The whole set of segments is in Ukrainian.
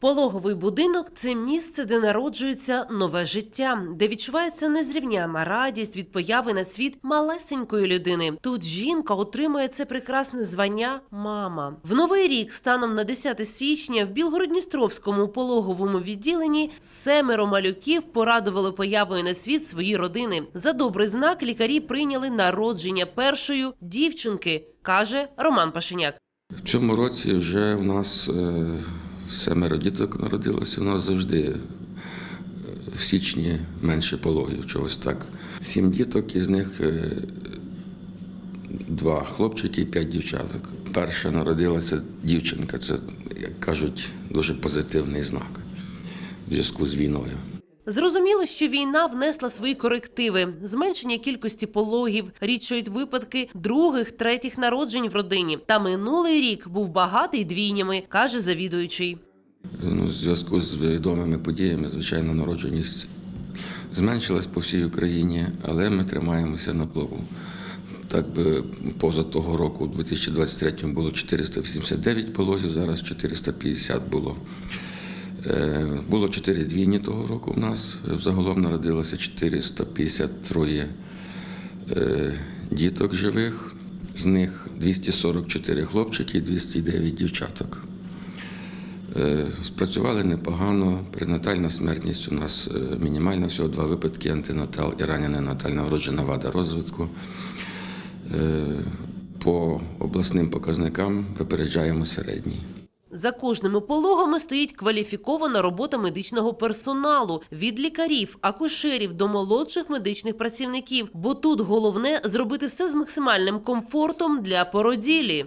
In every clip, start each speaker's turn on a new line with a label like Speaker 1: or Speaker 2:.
Speaker 1: Пологовий будинок це місце, де народжується нове життя, де відчувається незрівняна радість від появи на світ малесенької людини. Тут жінка отримує це прекрасне звання мама. В новий рік, станом на 10 січня, в Білгородністровському пологовому відділенні семеро малюків порадували появою на світ свої родини. За добрий знак лікарі прийняли народження першої дівчинки, каже Роман Пашиняк.
Speaker 2: В цьому році вже в нас е, семеро діток народилося. У нас завжди е, в січні менше пологів, чогось так. Сім діток, із них е, два хлопчики і п'ять дівчаток. Перша народилася дівчинка. Це, як кажуть, дуже позитивний знак в зв'язку з війною.
Speaker 1: Зрозуміло, що війна внесла свої корективи: зменшення кількості пологів, рідшують випадки других, третіх народжень в родині. Та минулий рік був багатий двійнями, каже завідуючий.
Speaker 2: Ну, в зв'язку з відомими подіями, звичайно, народженість зменшилась по всій Україні, але ми тримаємося на плаву. Так би поза того року, у 2023 було 489 пологів, зараз 450 було. Е, Було 4 двійні того року в нас. Загалом народилося 453 е, діток живих, з них 244 хлопчики і 209 дівчаток. Е, Спрацювали непогано. Пренатальна смертність у нас мінімальна, всього два випадки антинатал і рання ненатальна вроджена вада розвитку. По обласним показникам випереджаємо середній.
Speaker 1: За кожними пологами стоїть кваліфікована робота медичного персоналу від лікарів, акушерів до молодших медичних працівників. Бо тут головне зробити все з максимальним комфортом для породілі.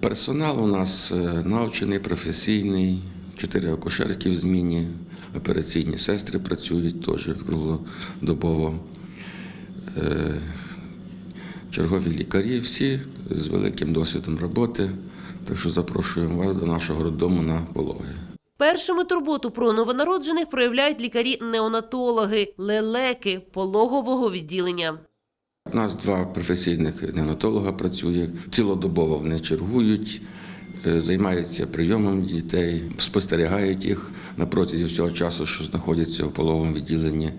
Speaker 2: Персонал у нас е, навчений, професійний, чотири акушерки в зміні, операційні сестри працюють теж круглодобово. Е, Чергові лікарі всі з великим досвідом роботи. Так що запрошуємо вас до нашого роддому на пологи.
Speaker 1: Першими турботу про новонароджених проявляють лікарі-неонатологи, лелеки пологового відділення.
Speaker 2: У нас два професійних неонатолога працює, цілодобово вони чергують, е, займаються прийомом дітей, спостерігають їх на протязі всього часу, що знаходяться в пологовому відділенні.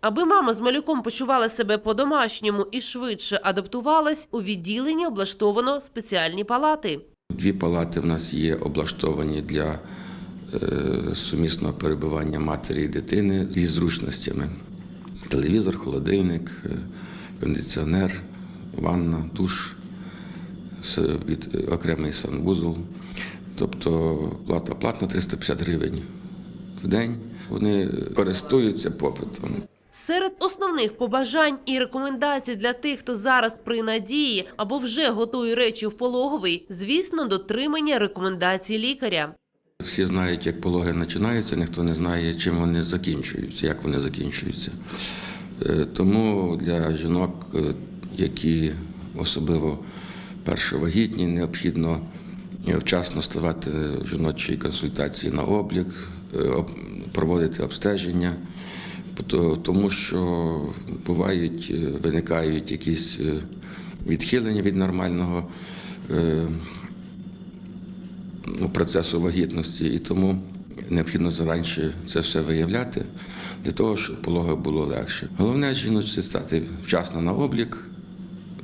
Speaker 1: Аби мама з малюком почувала себе по-домашньому і швидше адаптувалась, у відділенні облаштовано спеціальні палати.
Speaker 2: Дві палати в нас є облаштовані для е, сумісного перебування матері і дитини зі зручностями. Телевізор, холодильник, е, кондиціонер, ванна, душ, окремий санвузол. Тобто плата платна 350 гривень в день. Вони користуються попитом.
Speaker 1: Серед основних побажань і рекомендацій для тих, хто зараз при надії або вже готує речі в пологовий, звісно, дотримання рекомендацій лікаря.
Speaker 2: Всі знають, як пологи починаються, ніхто не знає, чим вони закінчуються, як вони закінчуються. Е, Тому для жінок, е, які особливо першовагітні, необхідно е, вчасно ставати в жіночій консультації на облік, проводити обстеження, тому що бувають, е, виникають якісь е, відхилення від нормального е, ну, процесу вагітності, і тому необхідно заранше це все виявляти для того, щоб пологи було легше. Головне жіночці стати вчасно на облік,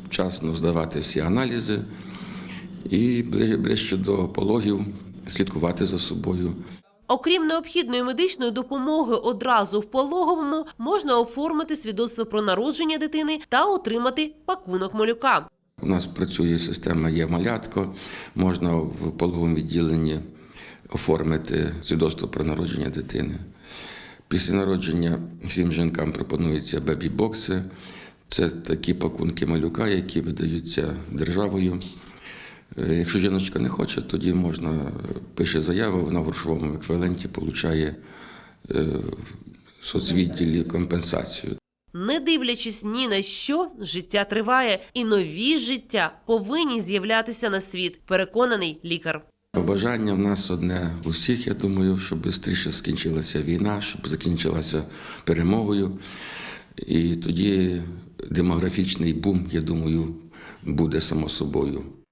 Speaker 2: вчасно здавати всі аналізи і ближче до пологів слідкувати за собою.
Speaker 1: Окрім необхідної медичної допомоги одразу в пологовому можна оформити свідоцтво про народження дитини та отримати пакунок малюка.
Speaker 2: У нас працює система є малятко, можна в пологовому відділенні оформити свідоцтво про народження дитини. Після народження всім жінкам пропонуються бебі-бокси. Це такі пакунки малюка, які видаються державою. Е, Якщо жіночка не хоче, тоді можна е, пише заяву, вона в грошовому еквіваленті отримує в соцвідділі компенсацію.
Speaker 1: Не дивлячись ні на що, життя триває, і нові життя повинні з'являтися на світ. Переконаний лікар.
Speaker 2: Побажання в нас одне у всіх, я думаю, щоб швидше скінчилася війна, щоб закінчилася перемогою. І тоді демографічний бум, я думаю, буде само собою.